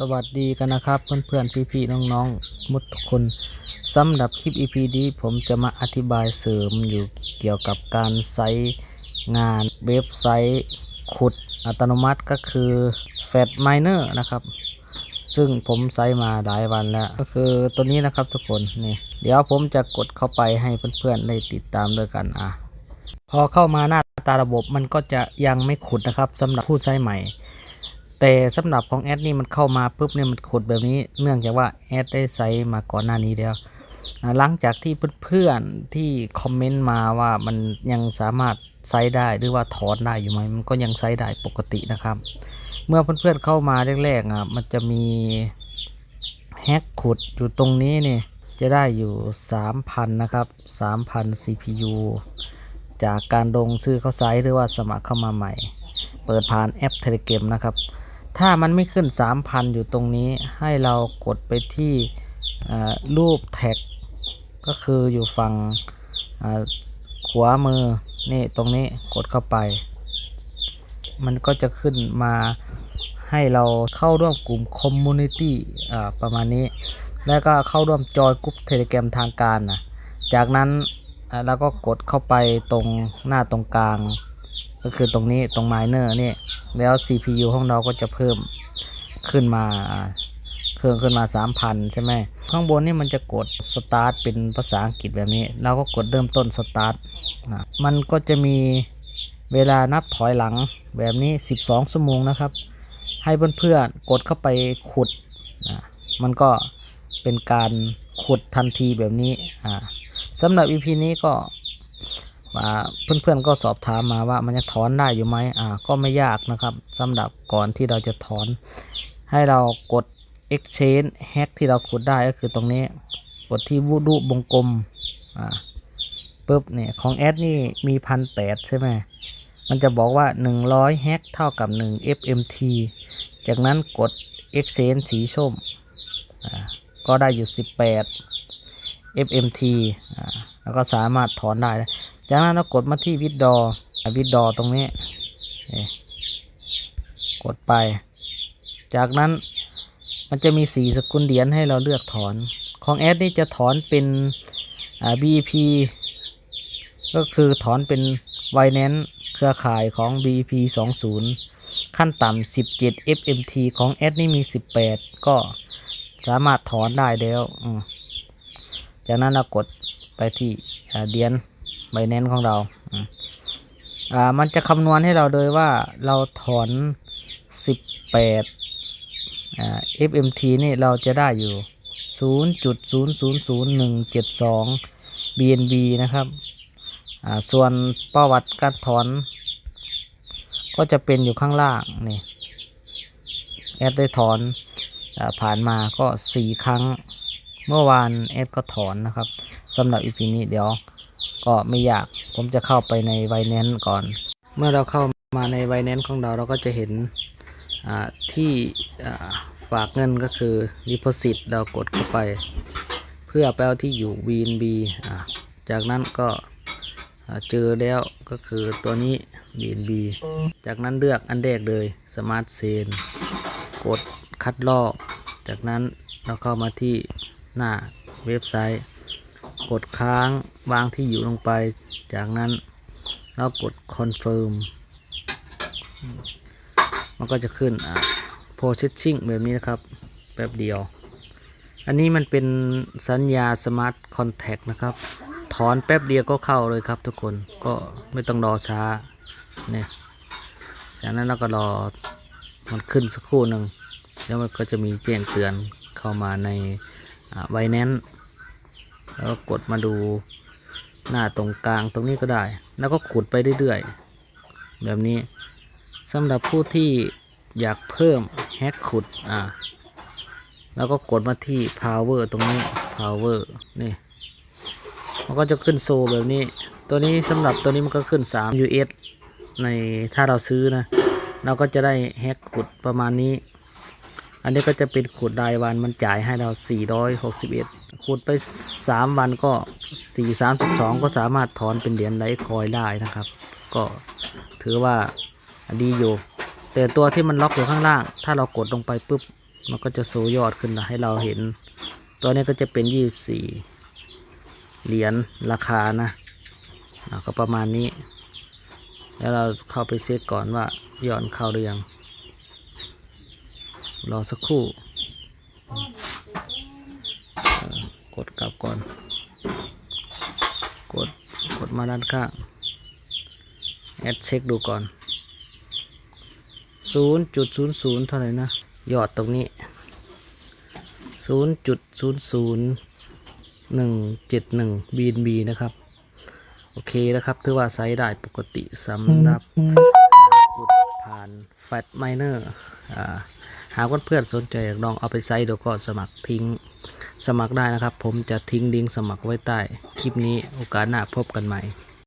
สวัสดีกันนะครับ เพื่อนๆพี่ๆน้องๆมุดทุกคนสำหรับคลิป EP นี้ผมจะมาอธิบายเสริมอยู่เกี่ยวกับการไซต์งานเว็บไซต์ขุดอัตโนมัติก็คือ f a t Miner นะครับ ซึ่งผมไซต์มาหลายวันแล้ว ก็คือตัวนี้นะครับทุกคนนี่เดี๋ยวผมจะกดเข้าไปให้เพื่อนๆได้ติดตามด้วยกันอะพอเข้ามาหน้าตาระบบมันก็จะยังไม่ขุดนะครับสำหรับผู้ใช้ใหม่ แต่สำหรับของแอดนี่มันเข้ามาปุ๊บเนี่ยมันขุดแบบนี้ เนื่องจากว่าแอดได้ใช้มาก่อนหน้านี้แล้วหลังจากที่เพื่อนๆที่คอมเมนต์มาว่ามันยังสามารถใช้ได้หรือว่าถอนได้อยู่ไหมมันก็ยังใช้ได้ปกตินะครับ เมื่อเพื่อนๆเข้ามาแรกๆอะมันจะมีแฮกขุดอยู่ตรงนี้เนี่ยจะได้อยู่ 3,000 นะครับ 3,000 CPU จากการลงซื้อเข้าไซต์หรือว่าสมัครเข้ามาใหม่ เปิดผ่านแอป Telegram นะครับ ถ้ามันไม่ขึ้น 3,000 อยู่ตรงนี้ให้เรากดไปที่รูปแท็ก ก็คืออยู่ฝั่งขวามือนี่ตรงนี้กดเข้าไป มันก็จะขึ้นมาให้เราเข้าร่วมกลุ่มคอมมูนิตี้ประมาณนี้ แล้วก็เข้าร่วมจอยกลุ่มเทเล gram ทางการนะจากนั้นเราก็กดเข้าไปตรงหน้าตรงกลาง ก็คือตรงนี้ตรง miner นี่ แล้ว CPU ของเราก็จะเพิ่มขึ้นมาเครื่องขึ้นมา 3,000 ใช่ไหมข้างบนนี่มันจะกด start เป็นภาษาอังกฤษแบบนี้ เราก็กดเริ่มต้น start นะมันก็จะมีเวลานับถอยหลังแบบนี้ 12 ชั่วโมงนะครับ ให้เพื่อนๆกดเข้าไปขุดนะมันก็เป็นการขุดทันทีแบบนี้อ่าสำหรับ EP นี้ก็ อ่าเพื่อนๆก็สอบถามมาว่ามันจะถอนได้อยู่ไหมอ่าก็ไม่ยากนะครับสำหรับก่อนที่เราจะถอน ให้เรากด exchange hack ที่เราขุดได้ก็คือตรงนี้ กดที่วูดูวงกลมอ่าปุ๊บเนี่ยของแอดนี่มีพันแปดใช่ไหมมันจะบอกว่า 100แฮกเท่ากับ 1 fmt จากนั้นกด exchange สีส้มอ่าก็ได้อยู่ 18 fmt อ่าแล้วก็สามารถถอนได้ จากนั้นเรากดมาที่วิดดอวิดดอตรงนี้กดไป จากนั้นมันจะมีสีสกุลเหรียญให้เราเลือกถอน ของแอดนี่จะถอนเป็นอ่า BP ก็คือถอนเป็นไวแนนเครือข่ายของ BP 20 ขั้นต่ำ17 FMT ของแอดนี่มี 18 ก็สามารถถอนได้แล้ว จากนั้นเรากดไปที่เหรียญ ไบแนนของเราอ่ามันจะคำนวณให้เราโดยว่าเราถอน 18อ่า FMT นี่เราจะได้อยู่ 0.000172 BNB นะครับอ่าส่วนประวัติการถอน ก็จะเป็นอยู่ข้างล่างนี่แอดได้ถอนอผ่านมาก็ 4 ครั้งเมื่อวานแอดก็ถอนนะครับสำหรับ EP นี้เดี๋ยว ก็ไม่ยาก ผมจะเข้าไปในไวแนนก่อน เมื่อเราเข้ามาในไวแนนของเราเราก็จะเห็นที่ฝากเงินก็คือ Deposit เรากดเข้าไป เพื่อไปเอาที่อยู่ VNB จากนั้นก็เจอแล้วก็คือตัวนี้ VNB จากนั้นเลือกอันแรกเลย Smart s a n กดคัดลอก จากนั้นเราเข้ามาที่หน้าเว็บไซต์ กดค้างวางที่อยู่ลงไป จากนั้นเรากด confirm มันก็จะขึ้นอ่า processing แบบนี้นะครับแป๊บเดียว อันนี้มันเป็นสัญญา smart contact นะครับ ถอนแป๊บเดียวก็เข้าเลยครับทุกคนก็ไม่ต้องรอช้าเนี่ยจากนั้นเราก็รอมันขึ้นสักครู่หนึ่งแล้วมันก็จะมีแจ้งเตือนเข้ามาในไวแนน แล้วกดมาดูหน้าตรงกลางตรงนี้ก็ได้ แล้วก็ขุดไปเรื่อยๆ แบบนี้สำหรับผู้ที่อยากเพิ่มแฮกขุดอ่าแล้วก็กดมาที่ power ตรงนี้ power นี่มันก็จะขึ้นโซแบบนี้ ตัวนี้สำหรับตัวนี้มันก็ขึ้น 3 US ในถ้าเราซื้อนะ เราก็จะได้แฮกขุดประมาณนี้ อันนี้ก็จะเป็นขุดรายวันมันจ่ายให้เรา 461 ขุดไป 3 วันก็ 432 ก็สามารถถอนเป็นเหรียญไลคอยได้นะครับ ก็ถือว่าดีอยู่ แต่ตัวที่มันล็อกอยู่ข้างล่าง ถ้าเรากดลงไปปุ๊บ มันก็จะโซยอดขึ้นนะให้เราเห็น ตัวนี้ก็จะเป็น 24 เหรียญราคานะอะก็ประมาณนี้ แล้วเราเข้าไปเช็คก่อนว่าย้อนเข้าหรือยัง รอสักครู่เอ่อ กดกลับก่อน กดกดมาด้านข้างแอดเช็คดูก่อน 0.00 เท่าไหร่นะ ยอดตรงนี้ 0.00171 BNB นะครับ โอเคนะครับ ถือว่าไซส์ได้ปกติสำหรับขุดผ่านแฟตไมเนอร์หากเพื่อนๆสนใจอยากลองเอาไปไซส์เดี๋ยวก็สมัครทิ้ง สมัครได้นะครับ ผมจะทิ้งลิงก์สมัครไว้ใต้คลิปนี้โอกาสหน้าพบกันใหม่